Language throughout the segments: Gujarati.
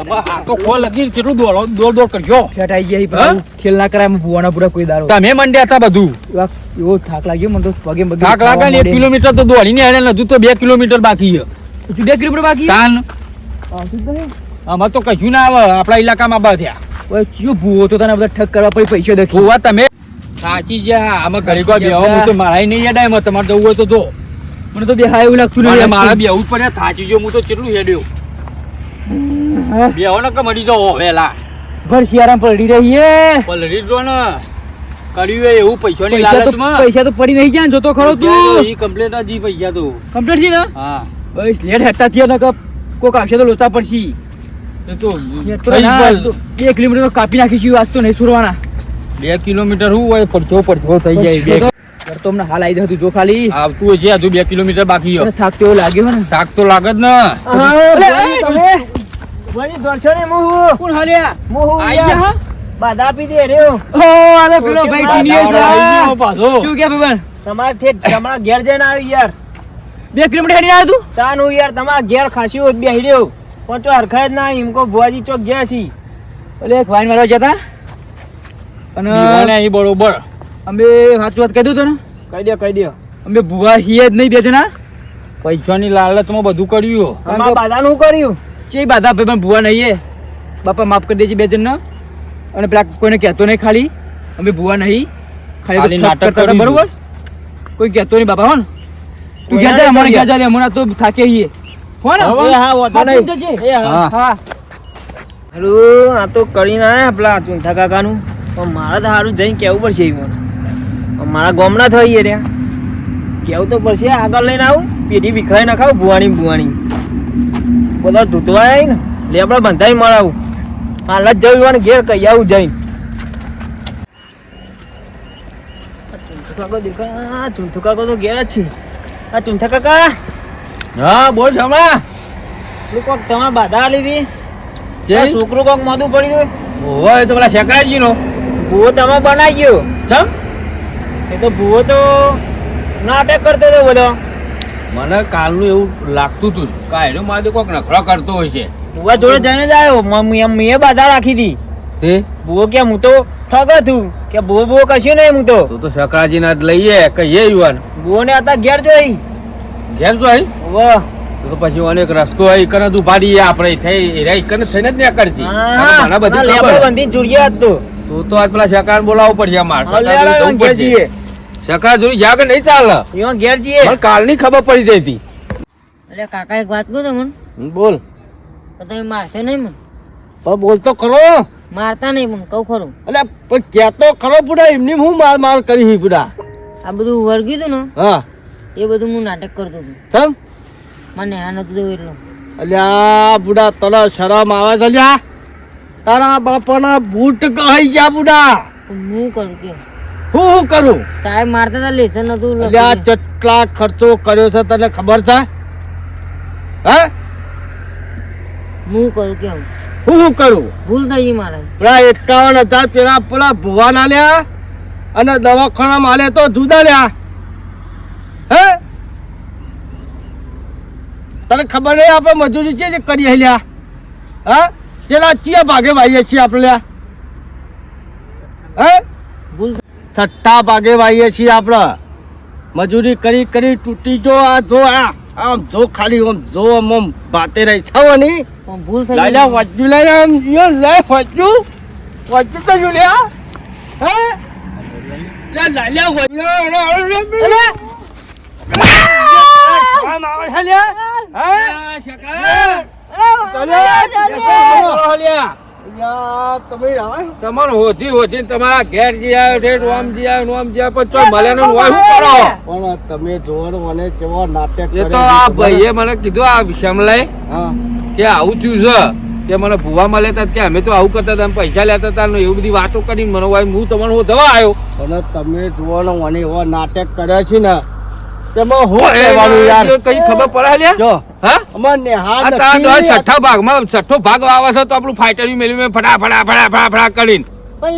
આ તો ખોલ લગી કેટલું દોડો દોડ દોડ કરજો. ફેટ આઈ પણ ખેલ ના કરાય ભુવાના પૂરા કોઈ દારો તમે મંડ્યા હતા બધું. એવો થાક લાગ્યો મને તો પગે પગે થાક લાગે ને એક કિલોમીટર તો દોડીને હેડે હજુ તો બે કિલોમીટર બાકી છે. હજુ બે કિલોમીટર બાકી તાન. હા, શું કરે? આમાં તો કશું ના આવે આપણા ઇલાકામાં બધા ઓય, ચિયો ભૂવો તો તને બધા ઠગ કરવા પડી પૈસા દખી. જોવા તમે સાચી જ્યાં આમાં ઘરે કોઈ બેહો હું તો મારા નહીં યાદ આવે તમારે જવું હોય તો જો. મને તો બે હા એવું લાગતું નહીં મારા બેહવું જ પડે સાચી જો હું તો કેટલું હેડ્યો. બેહો ને કે મરી વેલા ભર શિયારામ પલડી રહી હે પલડી જો ને. કર્યું એ એવું પૈસા તો લાલચમાં. પૈસા તો પડી નહીં જાય ને જોતો ખરો તું. ઈ કમ્પ્લેટ જ પૈસા તો. કમ્પ્લેટ છે ને? હા. બસ લેટ હેઠતા થયા ને કે કોક આવશે તો લોતા પડશે. એ ના, બે કિલોમીટર તો કાપી નાખીશું આજ તો નહીં સુરવાના. બે કિલોમીટર હું હોય પડતો પડતો થઈ જાય બે તો? અમને હાલ આવી દે તું જો ખાલી. આવતું હોય છે હજુ બે કિલોમીટર બાકી થાક તો લાગ્યો ને. થાક તો લાગે જ ને. કોણ હાલ્યા? આઈ જા. ઓ આલે પેલો ભાઈ ટીનીયસ આઈ પાછો. શું કે ભાઈ તમારે ઠેઠ તમારા ઘેર જઈને આવી યાર. બે કિલોમીટર હેડીને આવ્યો તું? તાનું યાર તમારા ઘેર ખાસી હોત બેહી રહ્યો. પણ હરખાય જ ના એમ ભુવાજી ચોક ગયા છી. ઓલે એક વાઈન વાળવા જતા અને દીવાને બરોબર. અમે સાચું વાત કીધું હતું ને કહી દો કહી દો. અમે ભુવા હીએ જ નહીં બે જણા. પૈસાની લાલચમાં બધું કર્યું અમારા બાધાનું કર્યું. ચે બાધા ભાઈ પણ ભૂવા નહીં બાપા માફ કરી દેજે બે જણને અને પેલા કોઈને કહેતો નહીં ખાલી. અમે ભૂવા નહીં. ખાલી નાટક કરતા બરોબર? કોઈ કહેતો નહીં બાપા હો ને તું ગયા ઘેર જા અમારે ગયા ઘેર જા હમણાં તો થાકે હીએ. હો ને હા વાંધો હાચું નહીં જ છે. એ હા. હા. હા. આ તો કરીને આયા પેલા ચુંથા કાકાનું. પણ મારે તો સારું જઈને કહેવું પડશે એ મને? મારા ગોમના થઈ રહ્યા. કેવું તો પડશે? આગળ લઈને આવું. પેઢી વિખરાઈ નાખાવ ભુવાની ભુવાની બધા ધૂતવા આવી ને? લેબડા બંધાઈ મળાવું. હાલ જ જવું હોય ને ઘેર કહી આવું જઈને. ચૂંથુ કાકો દેખા તો ઘેર જ છે. આ ચૂંથા કાકા હા બોલ પેલું કોક તમારે બાધા આલી હતી? જે? છોકરું કોક મોઢું પડ્યું હોય? તો પેલા શેકરાજી નો ભૂવો તમે બનાવી ગયો. ચમ? એ તો ભૂવો તો નાટક કરતો હતો બધો. મને કાલનું એવું લાગતું હતું કાયરો મારે કોક નખરો કરતો હોય છે. બુવા જોડે જઈને જ આવ્યો. મમ્મી એમ મેં બાધા રાખી હતી તે? બુવો કે હું તો ઠગ હતું કે બુવો બુવો કશું નહીં હું તો. તું તો સકરાજી ના લઈએ કહીએ યુવાન. બુવો ને હતા ઘેર જોઈ. ઘેર જોઈ? વાહ તો પછી અનેક રસ્તો હોય કને તું પાડી આપણે. થઈ રહી કને થઈને જ ને કરજી મને બધી ખબર. બંધી જોડિયા તો. તું તો આજ પેલા શેકાળ બોલાવવો પડશે અમાર લેવડો જવું પડશે. જઈએ શેકાળ જા કે નહીં ચાલે. એમાં ઘેર જઈએ મને કાલની ખબર પડી જઈ હતી. એટલે કાકા એક વાત કહું તમને બોલ. તો તમે મારશો નહીં મને? પણ બોલ તો ખરો. મારતા નહીં મને કહું ખરું. એટલે પણ કેતો ખરો પૂરા એમની હું માર માર કરી હી પૂરા આ બધું વર્ગી હતું ને? હા. એ બધું હું નાટક કરતો હતો. ચમ મને આ નતું જોયું એટલું. અલ્યા બુડા તને શરમ આવે છે અલ્યા? તારા બાપાના બૂટ કહી ગયા બુડા હું કરું કે? હું હું કરું? સાહેબ મારતા તા લેસન અલ્યા આ કેટલા ખર્ચો કર્યો છે તને ખબર છે? હે? હું કરું કે હું હું કરું? ભૂલ થઈ ગઈ મારે. પેલા એકાવન હજાર પેલા પેલા ભુવાના લ્યા અને દવાખાનામાં માલે તો જુદા લ્યા. હે? તને ખબર નહીં આપણે મજૂરી છે જે કરી લ્યા હા? પેલા ચિયા ભાગે ભાઈએ છીએ આપણે લ્યા હે ભૂલ સટ્ટા ભાગે વાઈએ છીએ આપણે. મજૂરી કરી કરી તૂટી જો આ જો આ આમ જો ખાલી આમ જો આમ આમ બાતે રહી. છે ની. ભૂલ થઈ ગઈ. વચ્ચું લઈને આમ યો લે વચ્ચું વચ્ચું તો જો લ્યા હે. લે લાલ્યા વચ્ચું અરે આમ આવે છે લ્યા હે? શકરા તમારો હોધી હોધી તમારા ઘેર જી આવ્યો છે નોમજી આવ્યો નોમજી આવ્યો પણ ચોય મળે ને હોય શું કરો? પણ તમે જોવાનું મને કેવો નાટક એ તો આ ભાઈએ મને કીધું આ વિષમલાય કે આવું થયું છે કે મને ભૂવા મળે તા કે અમે તો આવું કરતા હતા પૈસા લેતા હતા ને એવી બધી વાતો કરીને મને હું તમારો હું દવા આવ્યો અને તમે જોવાનો મને એવો નાટક કર્યા છે ને તેમાં હું યાર? કઈ ખબર પડે લ્યા? જો છઠ્ઠો ભાગ છે તો આપણું ફાઈટર મેં કરીને. પણ?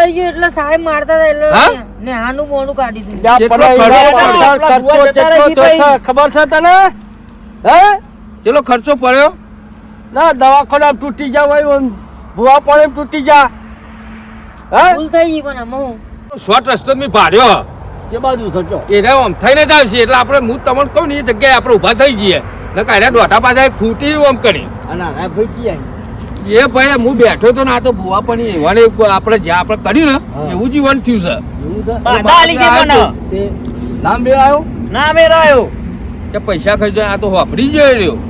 લઈ ગયું એટલે સાહેબ મારતા હતા એટલે કાઢી દીધું. ખબર છે તને? ચલો ખર્ચો પડ્યો? ના દવાખાના તૂટી જા ભાઈ ભૂવા પડે તૂટી જા. હે? ભૂલ થઈ ગઈ પણ હું. શોર્ટ રસ્તો મેં ભાર્યો કે બાજુ સચો એને આમ થઈને જ આવશે. એટલે આપણે હું તમને કહું ને એ જગ્યાએ આપણે ઊભા થઈ જઈએ. ને કાંઈ દોઢા પાસે ખૂટી આમ કરી. અને ભાઈ કી આવી એ ભાઈ હું બેઠો તો ના તો ભૂવા પણ એવાને આપણે જ્યાં આપણે કર્યું ને એવું જીવન થયું છે. છે? નામ બે આવ્યો? નામ એ રહ્યો. કે પૈસા ખાઈ જાય આ તો વાપરી જાય રહ્યો. છે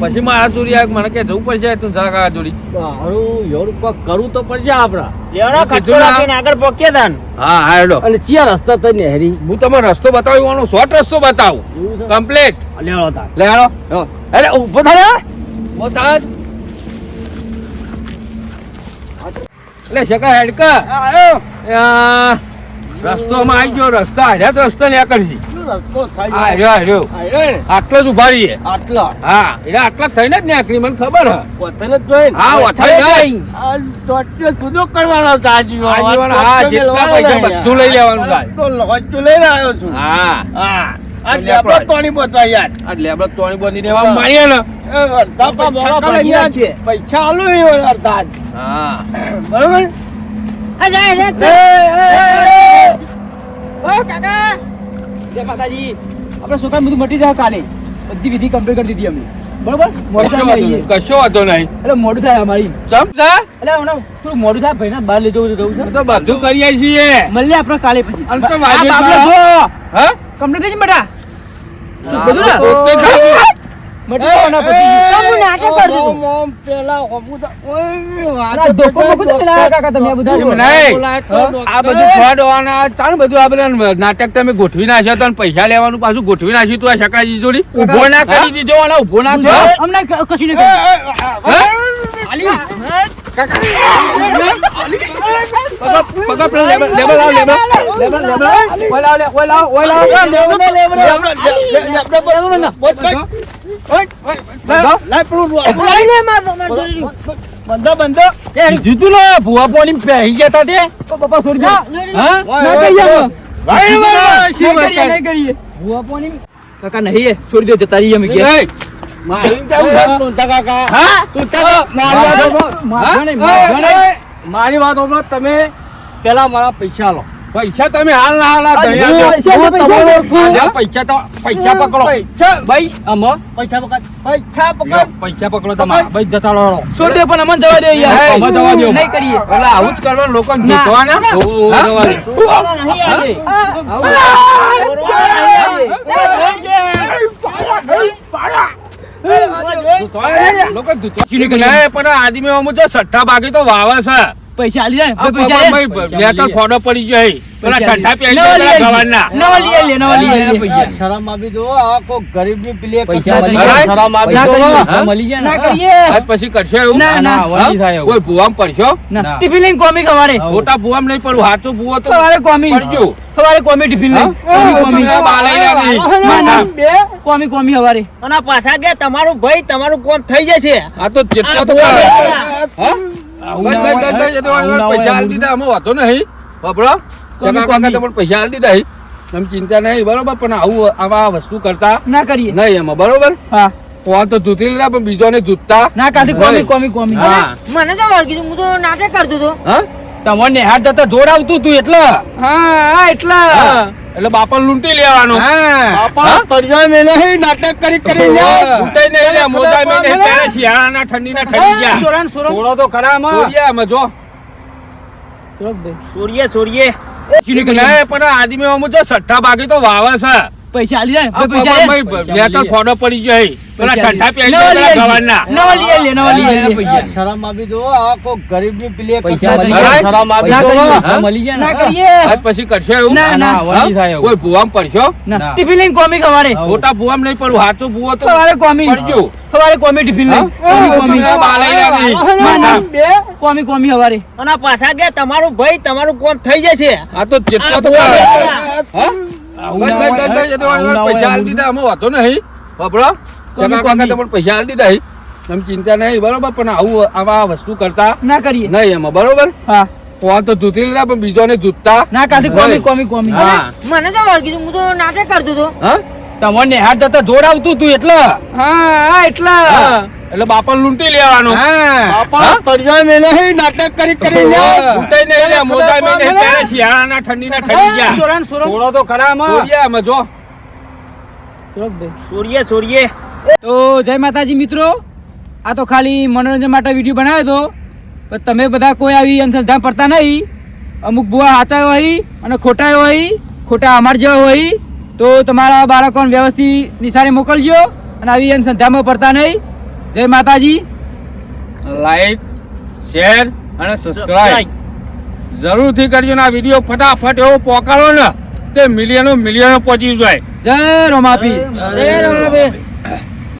પછી મારા ચોરી આવે મને કે જવું પડશે તું જરાક આ જોડી. હારું કરું તો પડશે આપડા લેવડો મેં. રાખીને આગળ પોક્યા દાન હા હા હેડો. અને ચિયા રસ્તા તઈ નેહરી હું તમને રસ્તો બતાવવાનો શોર્ટ રસ્તો બતાવું. કમ્પ્લીટ. લેવો તા લે અરે ઊભો થાય મોતાજ લે શકા હેડકા. આવ્યો આ, રસ્તોમાં આવી ગયો રસ્તા તો રસ્તો ન્યા આટલો જ ઊભા રહીએ આટલા હા એટલે આટલા થઈને જ ન્યાકરી મને ખબર હે. જ જોઈ હા, જ કરવાનો હા, જેટલા પૈસા બધું લઈ લેવાનું થાય. તો લોચું લઈને આવ્યો છું. હા. હા. આ લેબડો આપણે- તોણી બતાવ યાર. આ લેબડો તોણી બોની દેવા મારીએ ને. અડધા પપ્પા પૈસા. છે. આલું એ અડધા હા. બરોબર? આ જાય રે એ, છે. એ, એ, ઓ કાકા જય આપણે છોકરા બધું મટી જાય કાલે. બધી વિધિ કમ્પ્લીટ કરી દીધી અમે બરોબર? મોડું કશો થાય કશો વાંધો નહીં. એટલે મોડું થાય અમારી. ચમ છે? એટલે હમણાં થોડું મોડું થાય ભાઈ બહાર લેજો જવું છે તો બધું કરી આવી છીએ. મળીએ આપણે કાલે પછી. વાજે જો. હા? કમ્પ્લીટ થઈ જ બેટા? બધું નાટક તમે ગોઠવી નાખ્યા તો પૈસા લેવાનું પાછું ગોઠવી નાખ્યું તું આ શકાજી જોડી. ઊભો ના કરી દીધો અને ઊભો ના થયો? કશું નહીં બંધો. પેલું બંધો. જીતું લે ભૂવા પોણી પહેરી ગયા તે ઓ, છોડી દો. લા, જોડી હા? ઓય, ના કહીએ ઓય. અમે. ભાઈ, ના, ભાઈ, નહીં કરીએ, નહીં કરીએ. ભૂવા પોણી. કાકા નહીં છોડી દો જતા રહીએ અમે. મારી વાત તમે પેલા મારા પૈસા લો પૈસા તમે હાલ ના હાલ પૈસા તો પૈસા પકડો ભાઈ આમાં પૈસા પકડ પૈસા પકડો પૈસા પકડો તમારા ભાઈ જતા રહો છોડી પણ અમને જવા દે યાર. અમે જવા દે નહીં કરીએ. એટલે આવું જ કરવા લોકો ના. જીતવાના ના. જવા દે. લોકો જીતવા- આદમી સટ્ટા બાકી તો વાવે છે પૈસા આલી જાય પૈસા લે. તો ફોડો પડી ગયો હે. પેલા ઠંડા લે. પેલી નવા આલી. ગવારના. નવા લઈ લે નવા લઈ લે પૈસા. શરમ આવી જો આ કોઈ ગરીબની પેલી એક પૈસા. શરમ આવી ના કરીએ. મળી જાય ના કરીએ આજ પછી કરશો એવું ના, ના. હા? કોઈ ભૂવામ પડશો ના ટિફિન લઈને કોમી ખવારે ખોટા ભૂવામ નહીં પડું હાચું ભૂવો તો તમારે કોમી પડજો તમારે કોમી ટિફિન લઈ કોમી. ના, ના. કોમી કોમી હવારે અને પાછા ગયા તમારું ભાઈ તમારું કોમ થઈ જશે આ તો જેટલો તો હા? પૈસા આલી દીધા અમે વાંધો નહીં. બબડો કોમી, કાકા તમને પૈસા આલી દીધા તમે ચિંતા નહીં બરોબર પણ આવું આવા વસ્તુ કરતા ના કરીએ. નહીં એમાં બરોબર? હા. કોણ તો ધૂતી લીધા પણ બીજોને ધૂતતા ના કાથી કોમી. કોમી કોમી મને તો વળગી હું તો નાટક કરતો હતો. હા? તમને હાથ જતા જોડાવતું આવતું તું એટલે. હા એટલા. એટલે બાપા લૂંટી લેવાનું. બાપા તળિયા મેલે હે નાટક કરી કરીને લૂંટાઈ નહીં લે, મોજા મેં નહીં, ત્યારે શિયાળાના ઠંડીના ઠરી ગયા. સોરણ સોરણ. થોડો તો ખરા માં સોરિયા આમાં જો. કરી. નહીં, પણ આદમી અમુક જો સટ્ટા બાકી તો વાવા છે. પૈસા આલી જાય પૈસા લે. તો ફોડો પડી ગયો પેલા ઠંડા પી આલી. ગવારના. નવા લઈ લે નવા લઈ લે પૈસા. શરમ આવી દો આ કો ગરીબની પેલી પૈસા. શરમ આવી ના દો મળી જાય ના કરીએ. આજ પછી કરશો એવું? ના, ના. કોઈ ભૂવામ પડશો? ના. ટિફિન લઈને કોમી ખવારે મોટા ભૂવામ નહીં પડું હાચું ભૂવો તો ખવારે કોમી. પડજો. ખવારે કોમી ટિફિન લઈ કોમી કોમી. બાલાઈ ના. કોમી કોમી હવારે. અને પાછા ગયા તમારું ભાઈ તમારું કોમ થઈ જશે. આ તો જેટલો તો. હા? પૈસા આલી દીધા અમે વાંધો નહીં. બબડો કોમી, કાકા તમને પૈસા આલી દીધા તમે ચિંતા નહીં બરોબર પણ આવું આવા વસ્તુ કરતા ના કરીએ. નહીં એમાં બરોબર? હા. કોણ તો ધૂતી લીધા પણ બીજોને ધૂતતા ના કાથી કોમી. કોમી કોમી. મને તો વળગી હું તો નાટક કરતો હતો. હા? તમને હાથ જતા આવતું તું એટલે. હા એટલા. એટલે બાપા લૂંટી લેવાનું. બાપા તળિયા મેલે હે નાટક કરી કરી લે લૂંટાઈ ને લે મોજા મેં નહીં ત્યારે શિયાળાના ઠંડીના ઠરી ગયા. સોરાન સોરાન સોરો તો ખરા આમાં. સોરિયા આમાં જો. સોરિયે સોરિયે તો જય માતાજી મિત્રો. આ તો ખાલી મનોરંજન માટે વીડિયો બનાવ્યો હતો. પણ તમે બધા કોઈ આવી અંધશ્રદ્ધા પડતા નહીં. અમુક બુઆ સાચા હોય અને ખોટા હોય ખોટા અમાર જેવા હોય. તો તમારા બાળકોને વ્યવસ્થિત નિશાળે મોકલજો અને આવી અંધશ્રદ્ધામાં પડતા નહીં. જય માતાજી. લાઈક શેર અને સબસ્ક્રાઇબ જરૂરથી કરજો ને આ વીડિયો ફટાફટ એવો પોકાડો ને તે મિલિયનો મિલિયનો પહોંચી જાય. જય રોમાપી જય રમાભાઈ.